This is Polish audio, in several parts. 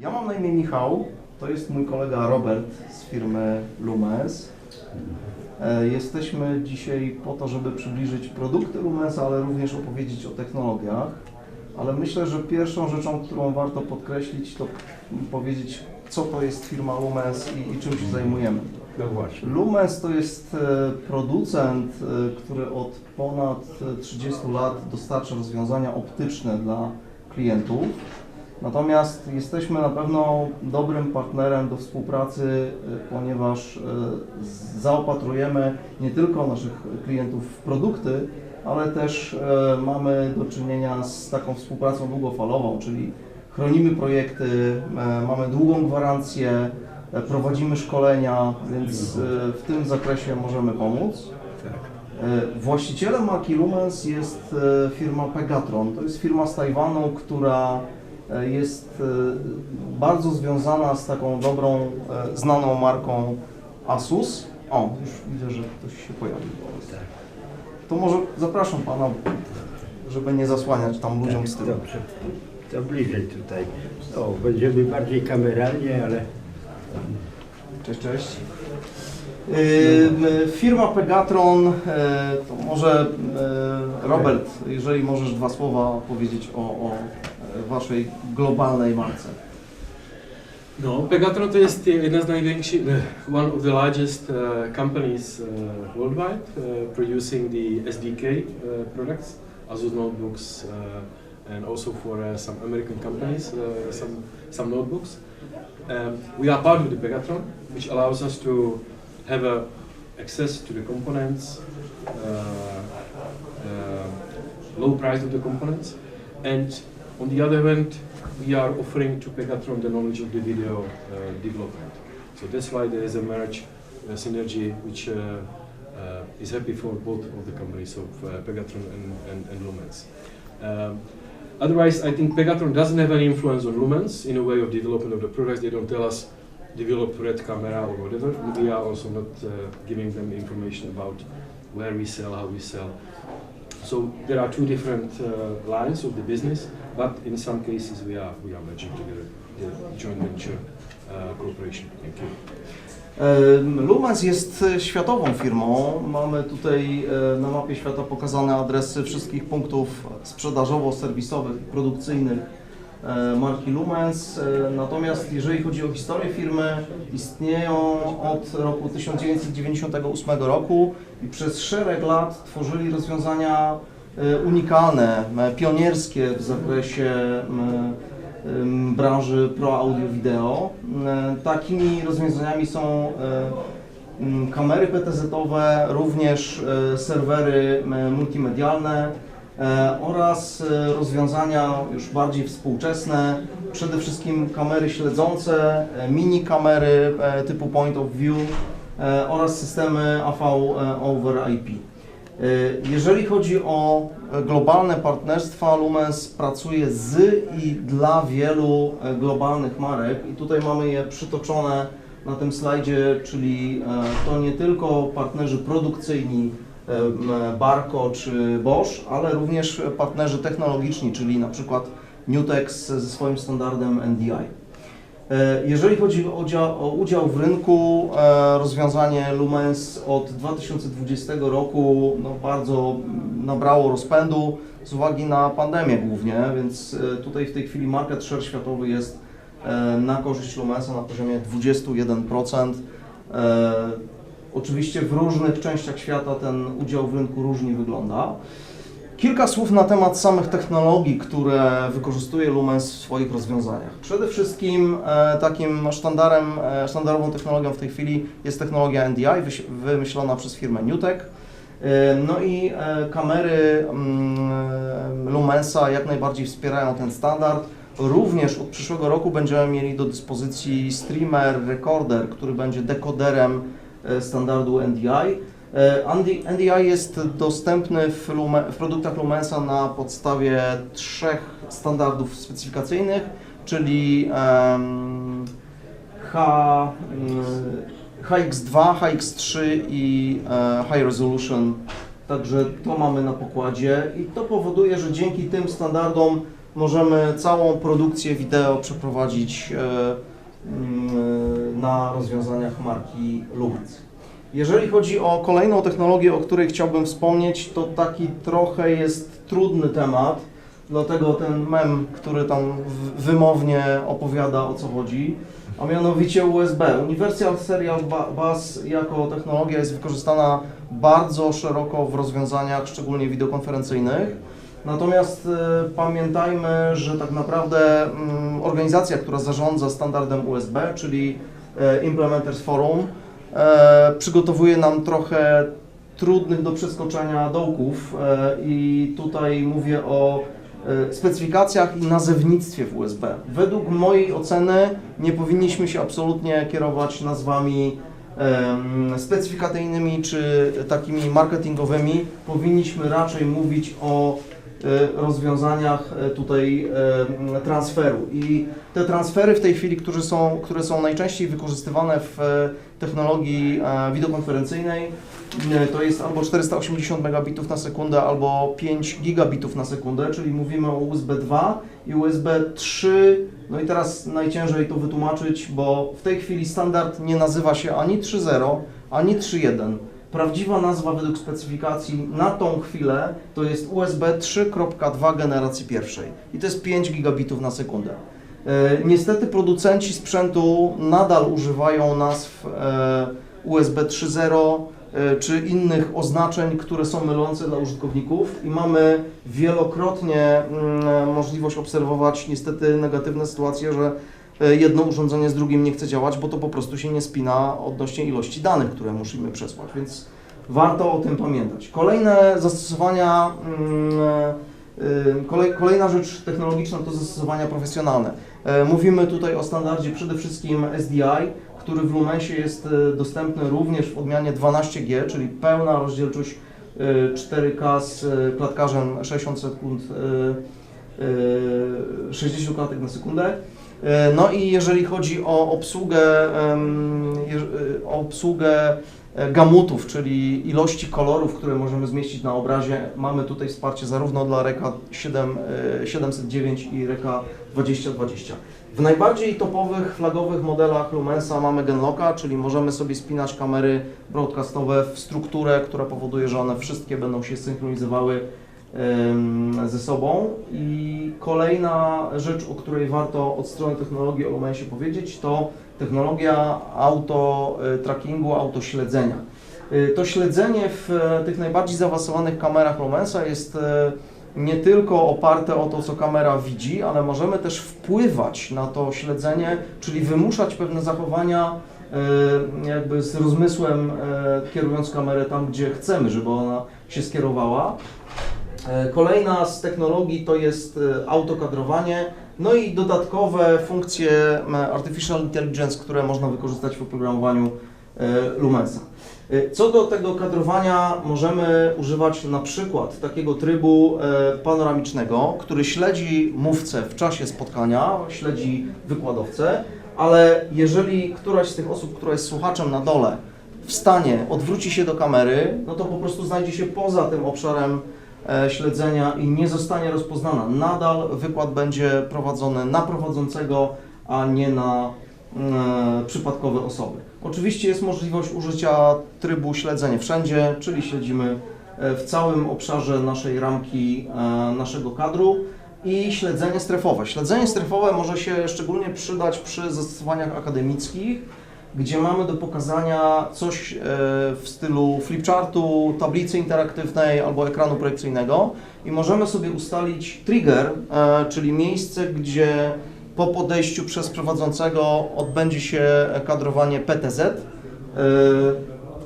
Ja mam na imię Michał, to jest mój kolega Robert z firmy Lumens. E, Jesteśmy dzisiaj po to, żeby przybliżyć produkty Lumensa, ale również opowiedzieć o technologiach. Ale myślę, że pierwszą rzeczą, którą warto podkreślić, to powiedzieć, co to jest firma Lumens i, i czym się zajmujemy. No właśnie. Lumens to jest e, producent, e, który od ponad e, 30 lat dostarcza rozwiązania optyczne dla klientów. Natomiast jesteśmy na pewno dobrym partnerem do współpracy, e, ponieważ z- zaopatrujemy nie tylko naszych klientów w produkty, ale też e, mamy do czynienia z taką współpracą długofalową, czyli chronimy projekty, mamy długą gwarancję, prowadzimy szkolenia, więc w tym zakresie możemy pomóc. Tak. Właścicielem marki Lumens jest firma Pegatron. To jest firma z Tajwanu, która jest e, bardzo związana z taką dobrą, e, znaną marką Asus. O, już widzę, że ktoś się pojawił. Tak. To może zapraszam Pana, żeby nie zasłaniać tam ludziom z tyłu. Dobrze. To bliżej tutaj. O, będziemy bardziej kameralnie, ale Cześć, cześć. Yy, Firma Pegatron, e, to może e, Robert, jeżeli możesz dwa słowa powiedzieć o, o e, Waszej globalnej marce. No, Pegatron to jest jedna z największych, one of the largest uh, companies uh, worldwide uh, producing the SDK uh, products, Asus notebooks, uh, and also for uh, some American companies, uh, some some notebooks. Um, we are part of the Pegatron, which allows us to have a access to the components, uh, uh, low price of the components, and on the other hand, we are offering to Pegatron the knowledge of the video uh, development. So that's why there is a merge uh, synergy which uh, uh, is happy for both of the companies of uh, Pegatron and, and, and Lumens. Um, otherwise, I think Pegatron doesn't have any influence on Lumens in a way of development of the products. They don't tell us develop red camera or whatever. We are also not uh, giving them information about where we sell, how we sell. So there are two different uh, lines of the business, but in some cases we are we are merging together the joint venture uh, cooperation. Thank you. E, Lumens jest e, światową firmą. Mamy tutaj e, na mapie świata pokazane adresy wszystkich punktów sprzedażowo-serwisowych produkcyjnych marki Lumens. E, Natomiast jeżeli chodzi o historię firmy, istnieją od roku 1998 roku i przez szereg lat tworzyli rozwiązania e, unikalne, e, pionierskie w zakresie branży pro audio wideo. E, Takimi rozwiązaniami są e, kamery PTZ-owe, również e, serwery multimedialne e, oraz e, rozwiązania już bardziej współczesne, przede wszystkim kamery śledzące, e, mini kamery e, typu point of view e, oraz systemy AV e, over IP. E, Jeżeli chodzi o e, globalne partnerstwa, Lumens pracuje z i dla wielu e, globalnych marek i tutaj mamy je przytoczone na tym slajdzie, czyli e, to nie tylko partnerzy produkcyjni e, Barco czy Bosch, ale również partnerzy technologiczni, czyli na przykład Nutex ze swoim standardem NDI. E, Jeżeli chodzi o udział, o udział w rynku, e, rozwiązanie Lumens od 2020 roku no, bardzo nabrało rozpędu z uwagi na pandemię głównie, więc e, tutaj w tej chwili market share światowy jest na korzyść Lumensa na poziomie 21%. Oczywiście w różnych częściach świata ten udział w rynku różnie wygląda. Kilka słów na temat samych technologii, które wykorzystuje Lumens w swoich rozwiązaniach. Przede wszystkim e, takim sztandarem, e, sztandarową technologią w tej chwili jest technologia NDI, wymyślona przez firmę Newtek. E, No i kamery mm, Lumensa jak najbardziej wspierają ten standard. Również od przyszłego roku będziemy mieli do dyspozycji streamer, recorder, który będzie dekoderem standardu NDI. E, ND- NDI jest dostępny w, Lume, w produktach Lumensa na podstawie trzech standardów specyfikacyjnych, czyli H, mm, HX2, HX3 i e, High Resolution. Także to mamy na pokładzie i to powoduje, że dzięki tym standardom możemy całą produkcję wideo przeprowadzić e, na rozwiązaniach marki Lumens. Jeżeli chodzi o kolejną technologię, o której chciałbym wspomnieć, to taki trochę jest trudny temat, dlatego ten mem, który tam wymownie opowiada o co chodzi, a mianowicie USB. Universal Serial Bus jako technologia jest wykorzystana bardzo szeroko w rozwiązaniach, szczególnie wideokonferencyjnych. Natomiast e, pamiętajmy, że tak naprawdę mm, organizacja, która zarządza standardem USB, czyli e, Implementers Forum, e, przygotowuje nam trochę trudnych do przeskoczenia dołków e, i tutaj mówię o e, specyfikacjach i nazewnictwie w USB. Według mojej oceny nie powinniśmy się absolutnie kierować nazwami specyfikacyjnymi czy takimi marketingowymi. Powinniśmy raczej mówić o rozwiązaniach e, tutaj e, transferu. I te transfery w tej chwili, które są, które są najczęściej wykorzystywane w e, technologii e, wideokonferencyjnej, e, to jest albo 480 megabitów na sekundę, albo 5 gigabitów na sekundę, czyli mówimy o USB 2 i USB 3. No i teraz najciężej to wytłumaczyć, bo w tej chwili standard nie nazywa się ani 3.0, ani 3.1. Prawdziwa nazwa według specyfikacji na tą chwilę to jest USB 3.2 generacji pierwszej i to jest 5 gigabitów na sekundę. E, Niestety producenci sprzętu nadal używają nazw e, USB 3.0 e, czy innych oznaczeń, które są mylące dla użytkowników i mamy wielokrotnie mm, możliwość obserwować niestety negatywne sytuacje, że jedno urządzenie z drugim nie chce działać, bo to po prostu się nie spina odnośnie ilości danych, które musimy przesłać, więc warto o tym pamiętać. Kolejne zastosowania, mm, e, kolej, kolejna rzecz technologiczna to zastosowania profesjonalne. E, Mówimy tutaj o standardzie przede wszystkim SDI, który w Lumensie jest e, dostępny również w odmianie 12G, czyli pełna rozdzielczość e, 4K z e, klatkarzem 60 sekund, e, e, 60 klatek na sekundę. E, No i jeżeli chodzi o obsługę, e, o obsługę e, gamutów, czyli ilości kolorów, które możemy zmieścić na obrazie, mamy tutaj wsparcie zarówno dla Reka 7, e, 709 i Reka 2020. W najbardziej topowych, flagowych modelach Lumensa mamy Genlocka, czyli możemy sobie spinać kamery broadcastowe w strukturę, która powoduje, że one wszystkie będą się synchronizowały ze sobą. I kolejna rzecz, o której warto od strony technologii o Lumensie powiedzieć, to technologia auto e, trackingu, autośledzenia. E, To śledzenie w e, tych najbardziej zaawansowanych kamerach Lumensa jest e, nie tylko oparte o to, co kamera widzi, ale możemy też wpływać na to śledzenie, czyli wymuszać pewne zachowania jakby z rozmysłem, kierując kamerę tam, gdzie chcemy, żeby ona się skierowała. E, Kolejna z technologii to jest e, autokadrowanie, no i dodatkowe funkcje Artificial Intelligence, które można wykorzystać w oprogramowaniu e, Lumensa. Co do tego kadrowania możemy używać na przykład takiego trybu panoramicznego, który śledzi mówcę w czasie spotkania, śledzi wykładowcę, ale jeżeli któraś z tych osób, która jest słuchaczem na dole, wstanie, odwróci się do kamery, no to po prostu znajdzie się poza tym obszarem śledzenia i nie zostanie rozpoznana. Nadal wykład będzie prowadzony na prowadzącego, a nie na e, przypadkowe osoby. Oczywiście jest możliwość użycia trybu śledzenie wszędzie, czyli śledzimy e, w całym obszarze naszej ramki, e, naszego kadru i śledzenie strefowe. Śledzenie strefowe może się szczególnie przydać przy zastosowaniach akademickich, gdzie mamy do pokazania coś e, w stylu flipchartu, tablicy interaktywnej albo ekranu projekcyjnego i możemy sobie ustalić trigger, e, czyli miejsce, gdzie po podejściu przez prowadzącego odbędzie się kadrowanie PTZ e,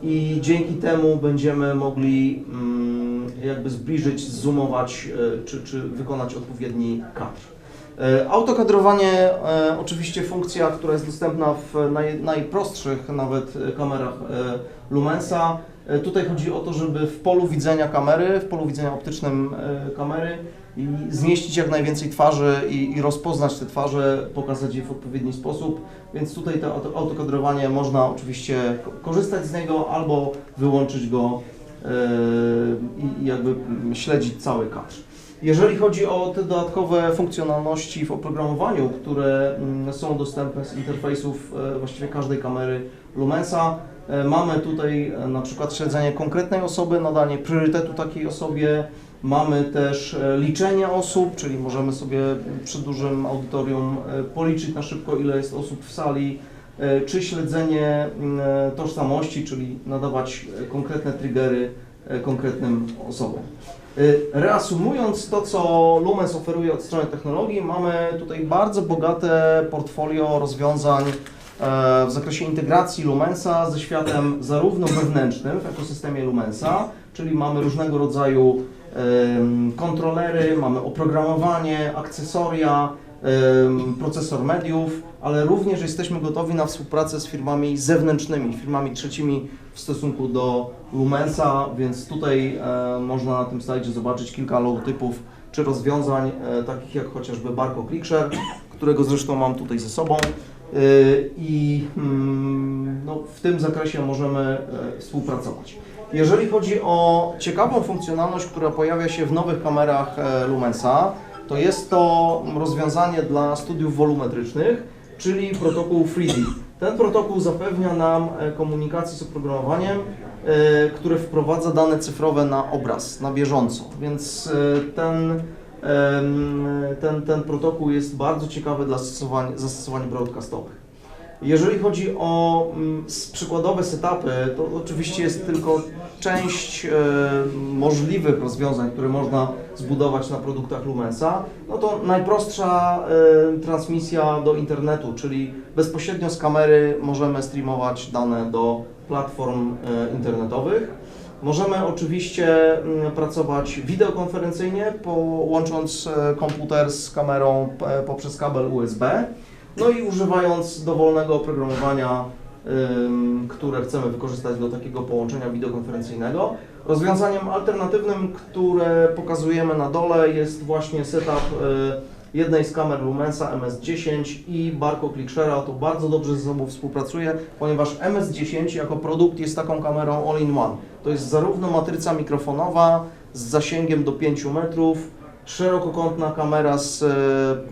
i dzięki temu będziemy mogli mm, jakby zbliżyć, zoomować czy, czy wykonać odpowiedni kadr. E, Autokadrowanie, e, oczywiście funkcja, która jest dostępna w naj, najprostszych nawet e, kamerach Lumensa. Tutaj chodzi o to, żeby w polu widzenia kamery, w polu widzenia optycznym kamery zmieścić jak najwięcej twarzy i, i rozpoznać te twarze, pokazać je w odpowiedni sposób. Więc tutaj to auto- autokadrowanie można oczywiście ko- korzystać z niego albo wyłączyć go i jakby śledzić cały kadr. Jeżeli chodzi o te dodatkowe funkcjonalności w oprogramowaniu, które mm, są dostępne z interfejsów e, właściwie każdej kamery Lumensa, e, mamy tutaj e, na przykład śledzenie konkretnej osoby, nadanie priorytetu takiej osobie, mamy też liczenie osób, czyli możemy sobie przy dużym audytorium policzyć na szybko ile jest osób w sali, czy śledzenie mm, tożsamości, czyli nadawać konkretne triggery konkretnym osobom. Y, Reasumując to, co Lumens oferuje od strony technologii, mamy tutaj bardzo bogate portfolio rozwiązań e, w zakresie integracji Lumensa ze światem zarówno wewnętrznym w ekosystemie Lumensa, czyli mamy różnego rodzaju kontrolery, mamy oprogramowanie, akcesoria, procesor mediów, ale również jesteśmy gotowi na współpracę z firmami zewnętrznymi, firmami trzecimi w stosunku do Lumensa, więc tutaj można na tym slajdzie zobaczyć kilka logotypów czy rozwiązań, e, takich jak chociażby Barco ClickShare, którego zresztą mam tutaj ze sobą. E, I mm, no, w tym zakresie możemy e, współpracować. Jeżeli chodzi o ciekawą funkcjonalność, która pojawia się w nowych kamerach Lumensa, to jest to rozwiązanie dla studiów wolumetrycznych, czyli protokół 3D. Ten protokół zapewnia nam e, komunikację z oprogramowaniem, e, które wprowadza dane cyfrowe na obraz, na bieżąco. Więc e, ten, ten, ten protokół jest bardzo ciekawy dla zastosowań, zastosowań broadcastowych. Jeżeli chodzi o mm, przykładowe setupy, to oczywiście jest tylko część e, możliwych rozwiązań, które można zbudować na produktach Lumensa. No to najprostsza e, transmisja do internetu, czyli bezpośrednio z kamery możemy streamować dane do platform e, internetowych. Możemy oczywiście mm, pracować wideokonferencyjnie, łącząc komputer z kamerą poprzez kabel USB. No i używając dowolnego oprogramowania, które chcemy wykorzystać do takiego połączenia wideokonferencyjnego. Rozwiązaniem alternatywnym, które pokazujemy na dole jest właśnie setup y, jednej z kamer Lumensa MS10 i Barco ClickShare'a. To bardzo dobrze ze sobą współpracuje, ponieważ MS10 jako produkt jest taką kamerą all-in-one. To jest zarówno matryca mikrofonowa z zasięgiem do 5 metrów, szerokokątna kamera z e,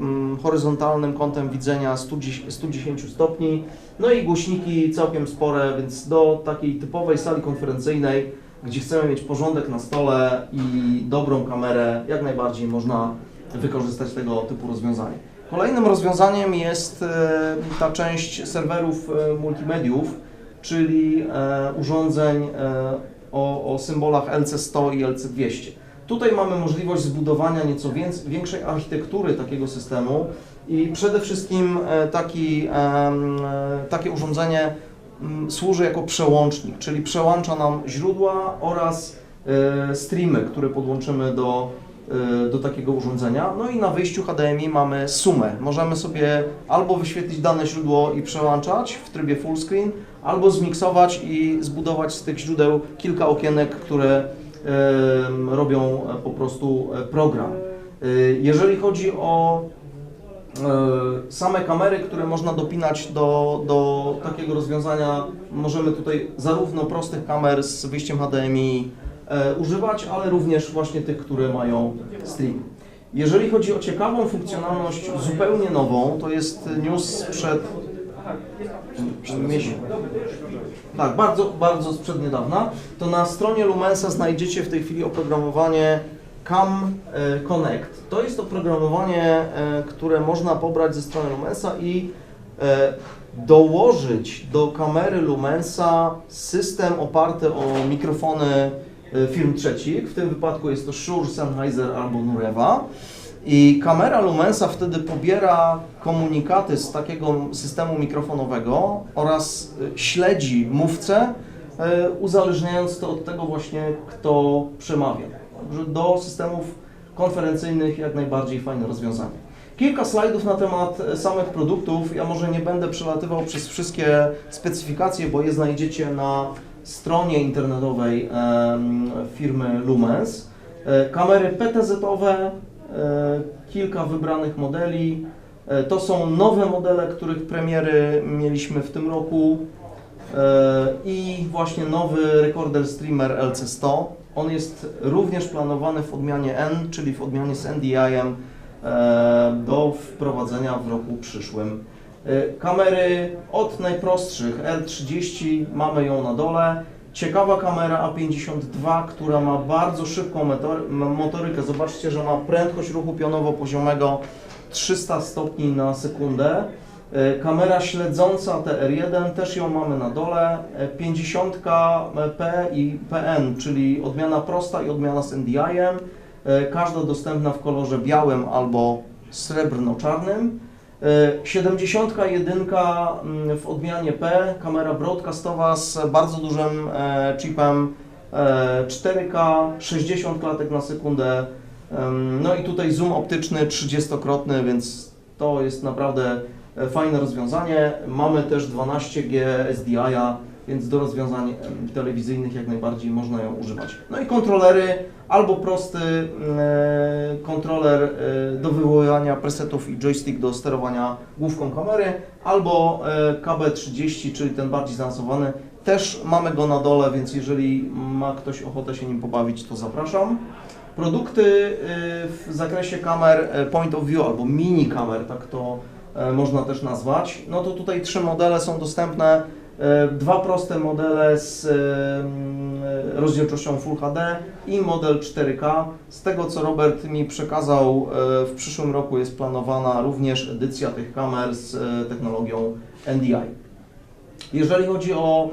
mm, horyzontalnym kątem widzenia 110 110 stopni, no i głośniki całkiem spore, więc do takiej typowej sali konferencyjnej, gdzie chcemy mieć porządek na stole i dobrą kamerę, jak najbardziej można wykorzystać tego typu rozwiązanie. Kolejnym rozwiązaniem jest e, ta część serwerów e, multimediów, czyli urządzeń o, o symbolach LC100 i LC200. Tutaj mamy możliwość zbudowania nieco więc, większej architektury takiego systemu i przede wszystkim e, taki, e, takie urządzenie mm, służy jako przełącznik, czyli przełącza nam źródła oraz e, streamy, które podłączymy do, do takiego urządzenia. No i na wyjściu HDMI mamy sumę. Możemy sobie albo wyświetlić dane źródło i przełączać w trybie full screen, albo zmiksować i zbudować z tych źródeł kilka okienek, które robią e, po prostu e, program. E, Jeżeli chodzi o same kamery, które można dopinać do, do takiego rozwiązania, możemy tutaj zarówno prostych kamer z wyjściem HDMI używać, ale również właśnie tych, które mają stream. Jeżeli chodzi o ciekawą funkcjonalność zupełnie nową, to jest news sprzed miesiąca. Tak, bardzo, bardzo sprzed niedawna. To na stronie Lumensa znajdziecie w tej chwili oprogramowanie Cam e, Connect. To jest oprogramowanie, e, które można pobrać ze strony Lumensa i e, dołożyć do kamery Lumensa system oparty o mikrofony firm trzecich. W tym wypadku jest to Shure, Sennheiser albo Nureva. I kamera Lumensa wtedy pobiera komunikaty z takiego systemu mikrofonowego oraz y, śledzi mówcę, y, uzależniając to od tego właśnie, kto przemawia. Także do systemów konferencyjnych jak najbardziej fajne rozwiązanie. Kilka slajdów na temat e, samych produktów. Ja może nie będę przelatywał przez wszystkie specyfikacje, bo je znajdziecie na stronie internetowej firmy Lumens. Kamery PTZ-owe, kilka wybranych modeli. E, To są nowe modele, których premiery mieliśmy w tym roku e, i właśnie nowy rekorder streamer LC100. On jest również planowany w odmianie N, czyli w odmianie z NDI-em e, do wprowadzenia w roku przyszłym. E, Kamery od najprostszych R30 mamy ją na dole. Ciekawa kamera A52, która ma bardzo szybką motorykę. Zobaczcie, że ma prędkość ruchu pionowo-poziomego 300 stopni na sekundę. E, Kamera śledząca TR1 też ją mamy na dole. E, 50P i PN, czyli odmiana prosta i odmiana z NDI-em. E, Każda dostępna w kolorze białym albo srebrno-czarnym. E, 71 mm, w odmianie P, kamera broadcastowa z bardzo dużym e, chipem e, 4K, 60 klatek na sekundę. No i tutaj zoom optyczny 30-krotny, więc to jest naprawdę e, fajne rozwiązanie. Mamy też 12G SDI-a, więc do rozwiązań telewizyjnych jak najbardziej można ją używać. No i kontrolery, albo prosty mm, e, kontroler e, do wywoływania presetów i joystick do sterowania główką kamery, albo e, KB30, czyli ten bardziej zaawansowany. Też mamy go na dole, więc jeżeli ma ktoś ochotę się nim pobawić, to zapraszam. Produkty y, w zakresie kamer point of view albo mini kamer, tak to można też nazwać. No to tutaj trzy modele są dostępne. E, Dwa proste modele z rozdzielczością Full HD i model 4K. Z tego co Robert mi przekazał, e, w przyszłym roku jest planowana również edycja tych kamer z e, technologią NDI. Jeżeli chodzi o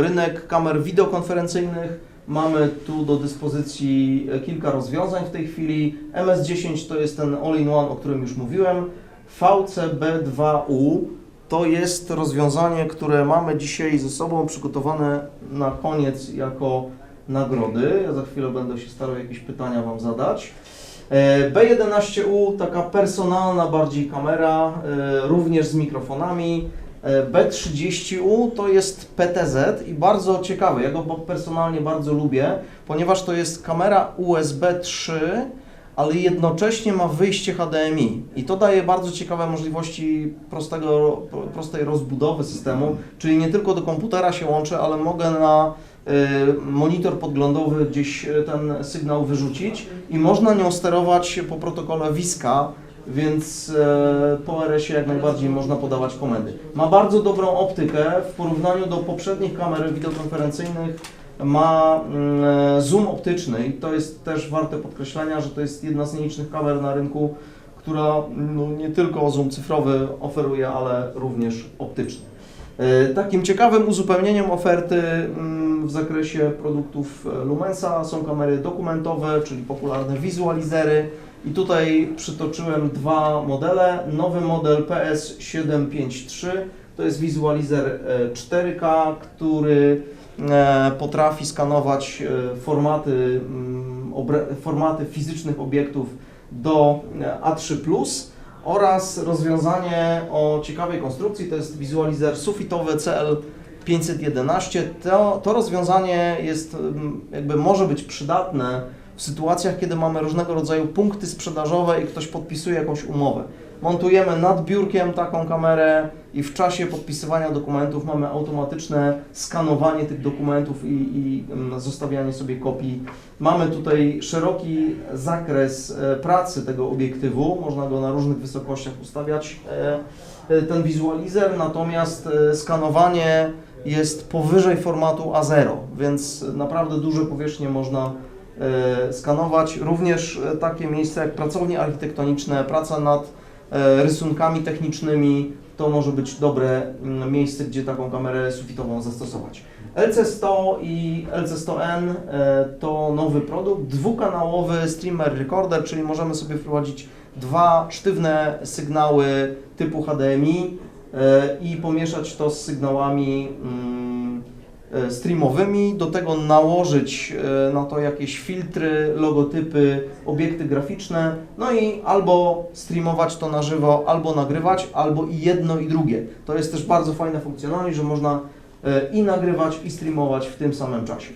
rynek kamer wideokonferencyjnych, mamy tu do dyspozycji kilka rozwiązań w tej chwili. MS10 to jest ten all-in-one, o którym już mówiłem. VCB2U to jest rozwiązanie, które mamy dzisiaj ze sobą przygotowane na koniec jako nagrody. Ja za chwilę będę się starał jakieś pytania Wam zadać. E, B11U, taka personalna bardziej kamera, e, również z mikrofonami. E, B30U to jest PTZ i bardzo ciekawy, ja go personalnie bardzo lubię, ponieważ to jest kamera USB 3, ale jednocześnie ma wyjście HDMI i to daje bardzo ciekawe możliwości prostego, prostej rozbudowy systemu, czyli nie tylko do komputera się łączę, ale mogę na e, monitor podglądowy gdzieś e, ten sygnał wyrzucić i można nią sterować po protokole Wiska, więc e, po RS-ie jak najbardziej można podawać komendy. Ma bardzo dobrą optykę w porównaniu do poprzednich kamer wideokonferencyjnych. Ma mm, zoom optyczny i to jest też warte podkreślenia, że to jest jedna z nielicznych kamer na rynku, która no, nie tylko zoom cyfrowy oferuje, ale również optyczny. E, Takim ciekawym uzupełnieniem oferty mm, w zakresie produktów e, Lumensa są kamery dokumentowe, czyli popularne wizualizery. I tutaj przytoczyłem dwa modele. Nowy model PS753 to jest wizualizer e, 4K, który e, potrafi skanować e, formaty, mm, formaty fizycznych obiektów do e, A3 oraz rozwiązanie o ciekawej konstrukcji, to jest wizualizer sufitowy CL511. To, to rozwiązanie jest, mm, jakby może być przydatne w sytuacjach, kiedy mamy różnego rodzaju punkty sprzedażowe i ktoś podpisuje jakąś umowę. Montujemy nad biurkiem taką kamerę i w czasie podpisywania dokumentów mamy automatyczne skanowanie tych dokumentów i, i mm, zostawianie sobie kopii. Mamy tutaj szeroki zakres e, pracy tego obiektywu, można go na różnych wysokościach ustawiać, e, e, ten wizualizer, natomiast skanowanie jest powyżej formatu A0, więc naprawdę duże powierzchnie można skanować. Również e, takie miejsca jak pracownie architektoniczne, praca nad e, rysunkami technicznymi, to może być dobre mm, miejsce, gdzie taką kamerę sufitową zastosować. LC100 i LC100N e, to nowy produkt, dwukanałowy streamer recorder, czyli możemy sobie wprowadzić dwa sztywne sygnały typu HDMI e, i pomieszać to z sygnałami mm, e, streamowymi, do tego nałożyć e, na to jakieś filtry, logotypy, obiekty graficzne, no i albo streamować to na żywo, albo nagrywać, albo i jedno i drugie. To jest też bardzo fajna funkcjonalność, że można e, i nagrywać, i streamować w tym samym czasie.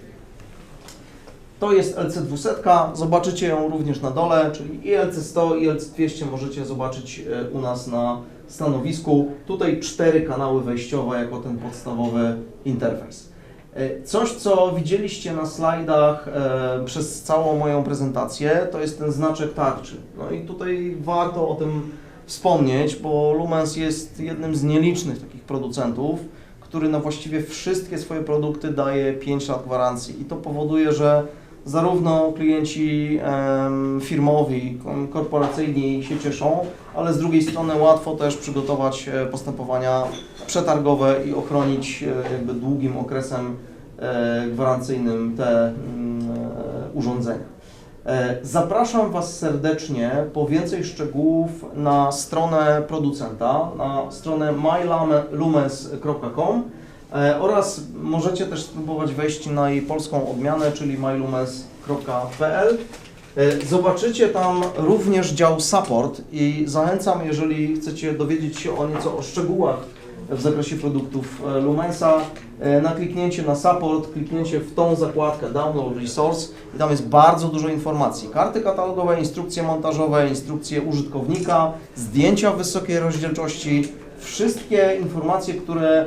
To jest LC200, zobaczycie ją również na dole, czyli i LC100 i LC200 możecie zobaczyć e, u nas na stanowisku. Tutaj cztery kanały wejściowe jako ten podstawowy interfejs. E, Coś, co widzieliście na slajdach e, przez całą moją prezentację, to jest ten znaczek tarczy. No i tutaj warto o tym wspomnieć, bo Lumens jest jednym z nielicznych takich producentów, który na właściwie wszystkie swoje produkty daje 5 lat gwarancji i to powoduje, że zarówno klienci firmowi, korporacyjni się cieszą, ale z drugiej strony łatwo też przygotować e, postępowania przetargowe i ochronić e, jakby długim okresem e, gwarancyjnym te mm, e, urządzenia. Zapraszam Was serdecznie po więcej szczegółów na stronę producenta, na stronę mylumens.com oraz możecie też spróbować wejść na jej polską odmianę, czyli mylumens.pl. Zobaczycie tam również dział support i zachęcam, jeżeli chcecie dowiedzieć się o nieco o szczegółach w zakresie produktów e, Lumensa, e, na kliknięcie na support, kliknięcie w tą zakładkę Download Resource i tam jest bardzo dużo informacji. Karty katalogowe, instrukcje montażowe, instrukcje użytkownika, zdjęcia wysokiej rozdzielczości, wszystkie informacje, które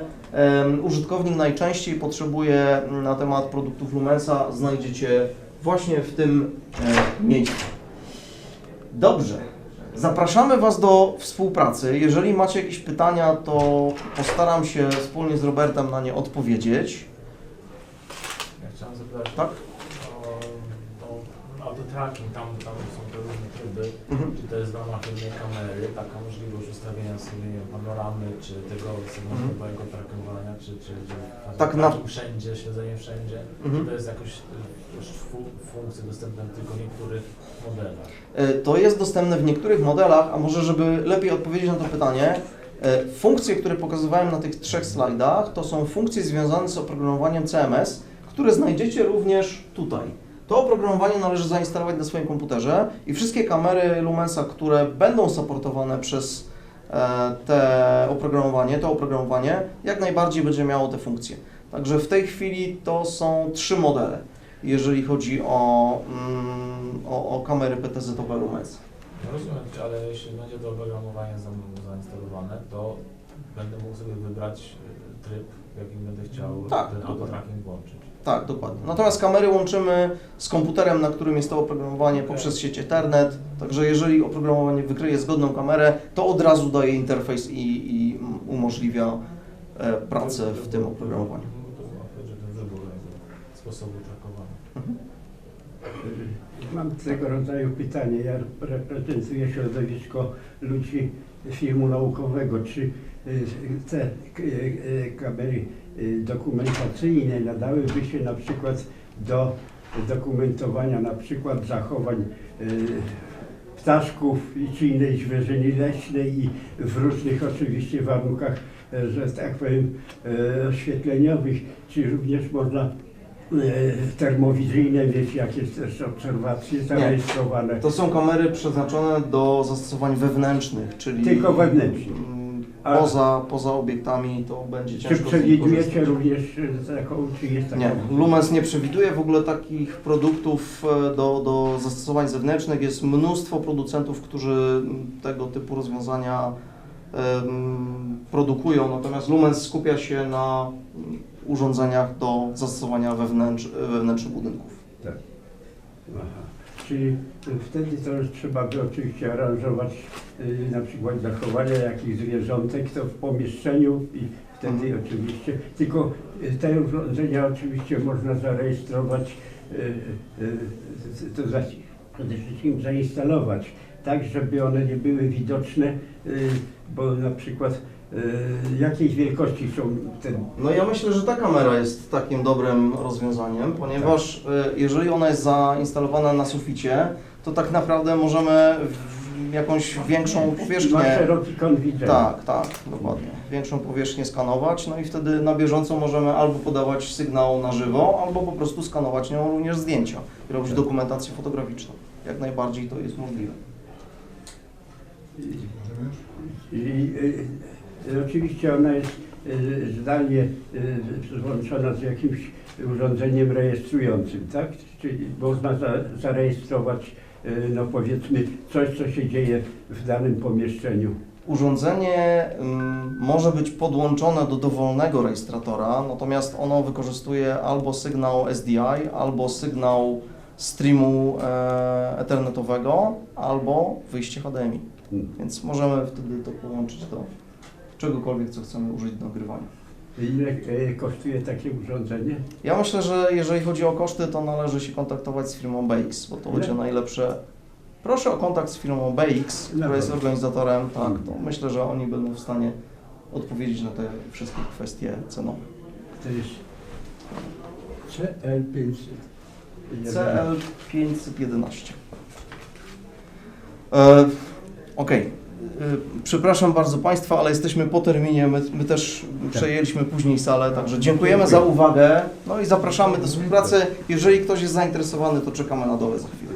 użytkownik najczęściej potrzebuje na temat produktów Lumensa znajdziecie właśnie w tym e, miejscu. Dobrze. Zapraszamy Was do współpracy. Jeżeli macie jakieś pytania, to postaram się wspólnie z Robertem na nie odpowiedzieć. Ja chciałem zapytać Tak? Auto-tracking, tam, tam są te różne tryby, Mhm. czy to jest w ramach jednej kamery, taka możliwość ustawienia sobie panoramy, czy tego segmentowego trackowania, czy, czy, czy Mhm. Tak, na- tracking wszędzie, śledzenie wszędzie, Mhm. czy to jest jakoś y, też fu- funkcje dostępne tylko w niektórych modelach. E, To jest dostępne w niektórych modelach, a może żeby lepiej odpowiedzieć na to pytanie, e, funkcje, które pokazywałem na tych trzech slajdach, to są funkcje związane z oprogramowaniem CMS, które znajdziecie również tutaj. To oprogramowanie należy zainstalować na swoim komputerze i wszystkie kamery Lumensa, które będą supportowane przez e, te oprogramowanie, to oprogramowanie, jak najbardziej będzie miało te funkcje. Także w tej chwili to są trzy modele, jeżeli chodzi o, mm, o, o kamery PTZ-owe Lumens. No rozumiem, ale jeśli będzie to oprogramowanie za- zainstalowane, to będę mógł sobie wybrać y, tryb, w jakim będę chciał Tak, ten auto-tracking włączyć. Tak, dokładnie. Natomiast kamery łączymy z komputerem, na którym jest to oprogramowanie Okej. poprzez sieć Ethernet. Także jeżeli oprogramowanie wykryje zgodną kamerę, to od razu daje interfejs i, i umożliwia e, pracę w tym oprogramowaniu. No sposobu. Mhm. Mam tego rodzaju pytanie. Ja reprezentuję środowisko ludzi filmu naukowego. Czy te k- y, kamery dokumentacyjne nadałyby się na przykład do dokumentowania na przykład zachowań y, ptaszków czy innej zwierzyny leśnej i w różnych oczywiście warunkach, e, że tak powiem, oświetleniowych, czy również można termowizyjne mieć jakieś też obserwacje zarejestrowane. To są kamery przeznaczone do zastosowań wewnętrznych, czyli Tylko wewnętrznych. A- Poza, poza obiektami to będzie Czy ciężko z nich przewidujecie również e, taką, czy jest taka Nie, Lumens nie przewiduje w ogóle takich produktów e, do, do zastosowań zewnętrznych. Jest mnóstwo producentów, którzy tego typu rozwiązania em, produkują, natomiast Lumens skupia się na urządzeniach do zastosowania wewnętrz, wewnętrznych budynków. Aha. Czyli wtedy to już trzeba by oczywiście aranżować y, na przykład zachowania jakichś zwierzątek to w pomieszczeniu i wtedy oczywiście, tylko y, te urządzenia oczywiście można zarejestrować, y, y, y, to znaczy przede wszystkim zainstalować, tak żeby one nie były widoczne, y, bo na przykład y, jakiej wielkości są te No ja myślę, że ta kamera jest takim dobrym rozwiązaniem, ponieważ e, jeżeli ona jest zainstalowana na suficie, to tak naprawdę możemy w jakąś większą ma powierzchnię szeroki kąt widzenia. Tak, tak, dokładnie. Większą powierzchnię skanować, no i wtedy na bieżąco możemy albo podawać sygnał na żywo, albo po prostu skanować nią również zdjęcia i robić Tak. dokumentację fotograficzną. Jak najbardziej to jest możliwe. I, y, y, oczywiście ona jest y, zdalnie y, złączona z jakimś urządzeniem rejestrującym, tak? Czyli można za, zarejestrować, y, no powiedzmy, coś, co się dzieje w danym pomieszczeniu. Urządzenie ym, może być podłączone do dowolnego rejestratora, natomiast ono wykorzystuje albo sygnał SDI, albo sygnał streamu e, ethernetowego, albo wyjście HDMI. Mm. Więc możemy wtedy to połączyć do czegokolwiek, co chcemy użyć do nagrywania. Ile e, kosztuje takie urządzenie? Ja myślę, że jeżeli chodzi o koszty, to należy się kontaktować z firmą BX, bo to będzie najlepsze. Proszę o kontakt z firmą BX, która jest organizatorem. Tak, to myślę, że oni będą w stanie odpowiedzieć na te wszystkie kwestie cenowe. To jest CL500. CL 511. E, Okej. E, Przepraszam bardzo Państwa, ale jesteśmy po terminie. My, my też przejęliśmy później salę, także dziękujemy za uwagę. No i zapraszamy do współpracy. Jeżeli ktoś jest zainteresowany, to czekamy na dole za chwilę.